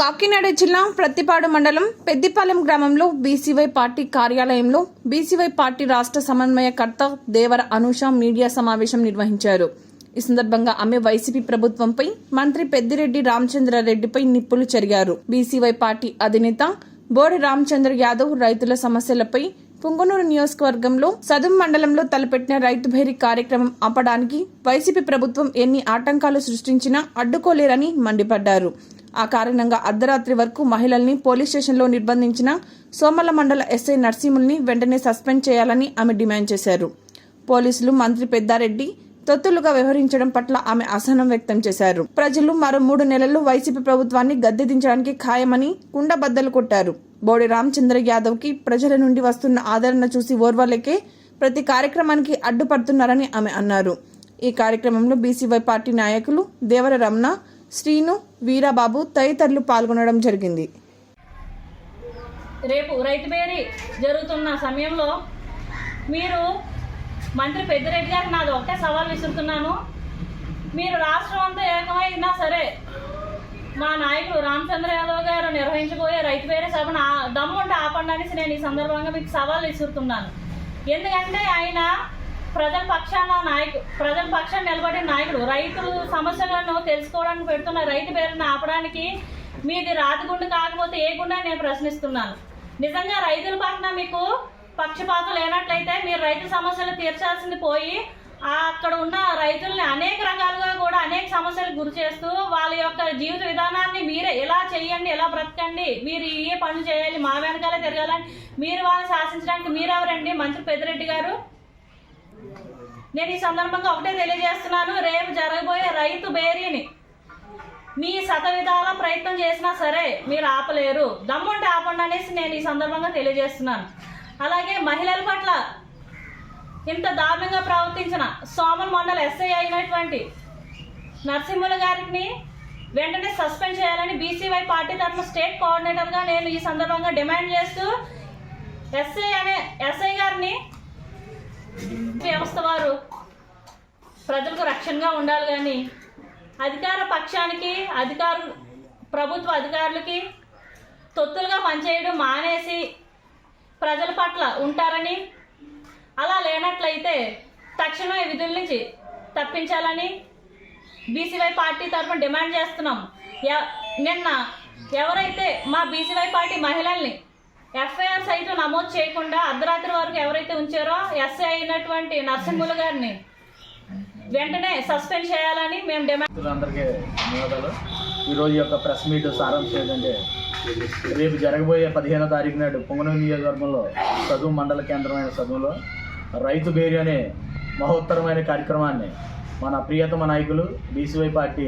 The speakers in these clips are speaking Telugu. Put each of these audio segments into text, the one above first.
కాకినాడ జిల్లా ప్రత్తిపాడు మండలం పెద్దిపాలెం గ్రామంలో బీసీవై పార్టీ కార్యాలయంలో బీసీవై పార్టీ రాష్ట్ర సమన్వయకర్త దేవర అనూష మీడియా సమావేశం నిర్వహించారు. ఈ సందర్భంగా ఆమె వైసీపీ ప్రభుత్వంపై మంత్రి పెద్దిరెడ్డి రామచంద్రారెడ్డిపై నిప్పులు చెరిగారు. బీసీవై పార్టీ అధినేత బోడి రామచంద్ర యాదవ్ రైతుల సమస్యలపై పుంగనూరు నియోజకవర్గంలో సదుం మండలంలో తలపెట్టిన రైతు భేరీ కార్యక్రమం ఆపడానికి వైసీపీ ప్రభుత్వం ఎన్ని ఆటంకాలు సృష్టించినా అడ్డుకోలేరని మండిపడ్డారు. ఆ కారణంగా అర్ధరాత్రి వరకు మహిళల్ని పోలీస్ స్టేషన్లో నిర్బంధించిన సోమల మండల ఎస్ఐ నర్సింహుల్ని వెంటనే సస్పెండ్ చేయాలని ఆమె డిమాండ్ చేశారు. పోలీసులు మంత్రి పెద్దారెడ్డి తొత్తులుగా వ్యవహరించడం పట్ల ఆమె అసహనం వ్యక్తం చేశారు. ప్రజలు మరో మూడు నెలల్లో వైసీపీ ప్రభుత్వాన్ని గద్దె దించడానికి ఖాయమని కుండబద్దలు కొట్టారు. బోడి రామచంద్ర యాదవ్కి ప్రజల నుండి వస్తున్న ఆదరణ చూసి ఓర్వలేకే ప్రతి కార్యక్రమానికి అడ్డుపడుతున్నారని ఆమె అన్నారు. ఈ కార్యక్రమంలో బీసీవై పార్టీ నాయకులు దేవర రమణ శ్రీను వీరాబాబు తదితరులు పాల్గొనడం జరిగింది. రేపు రైతు బేరీ జరుగుతున్న సమయంలో మీరు మంత్రి పెద్దిరెడ్డి గారికి నాది ఒకటే సవాల్ విసురుతున్నాను. మీరు రాష్ట్రం అంతా ఏకమైనా సరే మా నాయకుడు రామచంద్ర యాదవ్ గారు నిర్వహించబోయే రైతు బేరీ సభను ఆ- దమ్ముంటే ఆపండి అనేసి నేను ఈ సందర్భంగా మీకు సవాల్ విసురుతున్నాను. ఎందుకంటే ఆయన ప్రజల పక్షాన నాయకు ప్రజల పక్షాన నిలబడిన నాయకుడు రైతులు సమస్యలను తెలుసుకోవడానికి పెడుతున్న రైతు పేరును ఆపడానికి మీది రాతిగుండు కాకపోతే ఏ గుండా నేను ప్రశ్నిస్తున్నాను. నిజంగా రైతుల పట్ల మీకు పక్షపాతం లేనట్లయితే మీరు రైతు సమస్యలు తీర్చాల్సింది పోయి అక్కడ ఉన్న రైతుల్ని అనేక రకాలుగా కూడా అనేక సమస్యలకు గురి చేస్తూ వాళ్ళ యొక్క జీవిత విధానాన్ని మీరే ఎలా చేయండి ఎలా బ్రతకండి మీరు ఏ పనులు చేయాలి మా వెనకాలే తిరగాలని మీరు వాళ్ళని శాసించడానికి మీరెవరండి? మంత్రి పెద్దిరెడ్డి గారు. నేను ఈ సందర్భంగా ఒకటే తెలియజేస్తున్నాను రేపు జరగబోయే రైతు బేరీని మీ శత విధాల ప్రయత్నం చేసినా సరే మీరు ఆపలేరు. దమ్ముంటే ఆపండి అనేసి నేను ఈ సందర్భంగా తెలియజేస్తున్నాను. అలాగే మహిళల పట్ల ఇంత దారుణంగా ప్రవర్తించిన సోమల్ మండల ఎస్ఐ అయినటువంటి నరసింహుల గారిని వెంటనే సస్పెండ్ చేయాలని బీసీవై పార్టీ తరఫున స్టేట్ కోఆర్డినేటర్గా నేను ఈ సందర్భంగా డిమాండ్ చేస్తూ ఎస్ఐ అనే ఎస్ఐ గారిని వ్యవస్థ వారు? ప్రజలకు రక్షణగా ఉండాలి కానీ అధికార పక్షానికి అధికారు ప్రభుత్వ అధికారులకి తొత్తులుగా పనిచేయడం మానేసి ప్రజల పట్ల ఉంటారని అలా లేనట్లయితే తక్షణమే విధుల నుంచి తప్పించాలని బీసీవై పార్టీ తరఫున డిమాండ్ చేస్తున్నాం. ఎ- నిన్న ఎవరైతే మా బీసీవై పార్టీ మహిళల్ని ఎఫ్ఐఆర్ సైతం నమోదు చేయకుండా అర్ధరాత్రి వరకు ఎవరైతే ఉంచారో ఎస్ఐ అయినటువంటి నరసింహులు గారిని వెంటనే సస్పెండ్ చేయాలని మేము డిమాండ్ మిత్రులందరికీ ధన్యవాదాలు. ఈరోజు యొక్క ప్రెస్ మీట్ సారాంశం ఏంటంటే రేపు జరగబోయే పదిహేనో తారీఖు నాడు పొంగనూరు నియోజకవర్గంలో చదువు మండల కేంద్రమైన చదువులో రైతు బేరి అనే మహోత్తరమైన కార్యక్రమాన్ని మన ప్రియతమ నాయకులు బీసీవై పార్టీ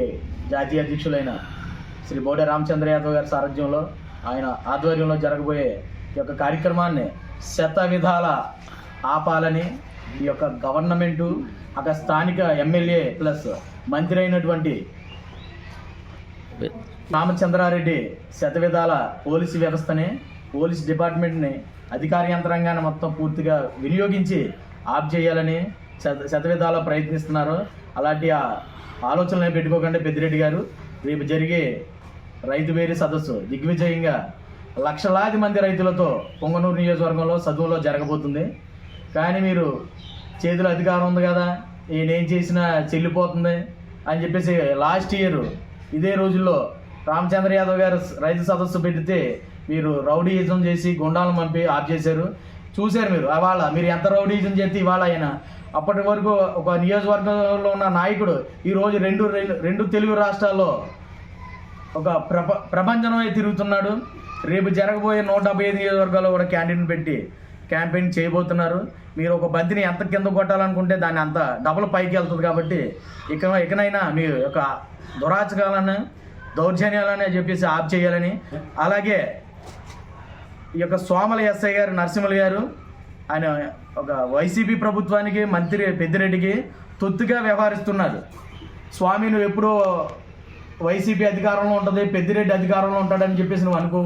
జాతీయ అధ్యక్షులైన శ్రీ బోడే రామచంద్ర యాదవ్ గారి సారథ్యంలో ఆయన ఆధ్వర్యంలో జరగబోయే యొక్క కార్యక్రమాన్ని శత విధాల ఆపాలని ఈ యొక్క గవర్నమెంటు అక్కడ స్థానిక ఎమ్మెల్యే ప్లస్ మంత్రి అయినటువంటి రామచంద్రారెడ్డి శతవిధాల పోలీసు వ్యవస్థని పోలీస్ డిపార్ట్మెంట్ని అధికార యంత్రాంగాన్ని మొత్తం పూర్తిగా వినియోగించి ఆప్ చేయాలని శత శతవిధాల ప్రయత్నిస్తున్నారు. అలాంటి ఆ ఆలోచనలు పెట్టుకోకుండా పెద్దిరెడ్డి గారు. రేపు జరిగే రైతు వేరే సదస్సు దిగ్విజయంగా లక్షలాది మంది రైతులతో పొంగనూరు నియోజకవర్గంలో చదువులో జరగబోతుంది. కానీ మీరు చేతిలో అధికారం ఉంది కదా నేనేం చేసినా చెల్లిపోతుంది అని చెప్పేసి లాస్ట్ ఇయర్ ఇదే రోజుల్లో రామచంద్ర యాదవ్ గారు రైతు సదస్సు పెడితే మీరు రౌడీయిజం చేసి గుండాలను పంపి ఆఫ్ చేశారు. చూశారు మీరు అవాళ మీరు ఎంత రౌడీయిజం చేస్తే ఇవాళ ఆయన. అప్పటి వరకు ఒక నియోజకవర్గంలో ఉన్న నాయకుడు ఈరోజు రెండు రెండు రెండు తెలుగు రాష్ట్రాల్లో ఒక ప్రప ప్రపంచమే తిరుగుతున్నాడు. రేపు జరగబోయే నూట డెబ్బై ఐదు నియోజకవర్గాల్లో కూడా క్యాంటీన్ పెట్టి క్యాంపెయిన్ చేయబోతున్నారు. మీరు ఒక బంతిని ఎంత కింద కొట్టాలనుకుంటే దాన్ని అంత డబుల్ పైకి వెళ్తుంది కాబట్టి ఇక ఇకనైనా మీ యొక్క దురాచకాలను దౌర్జన్యాలని చెప్పేసి ఆఫ్ చేయాలని. అలాగే ఈ యొక్క సోమల ఎస్ఐ గారు నరసింహులు గారు ఆయన ఒక వైసీపీ ప్రభుత్వానికి మంత్రి పెద్దిరెడ్డికి తొత్తుగా వ్యవహరిస్తున్నారు. స్వామి నువ్వు ఎప్పుడూ వైసీపీ అధికారంలో ఉంటుంది పెద్దిరెడ్డి అధికారంలో ఉంటాడని చెప్పేసి నువ్వు అనుకో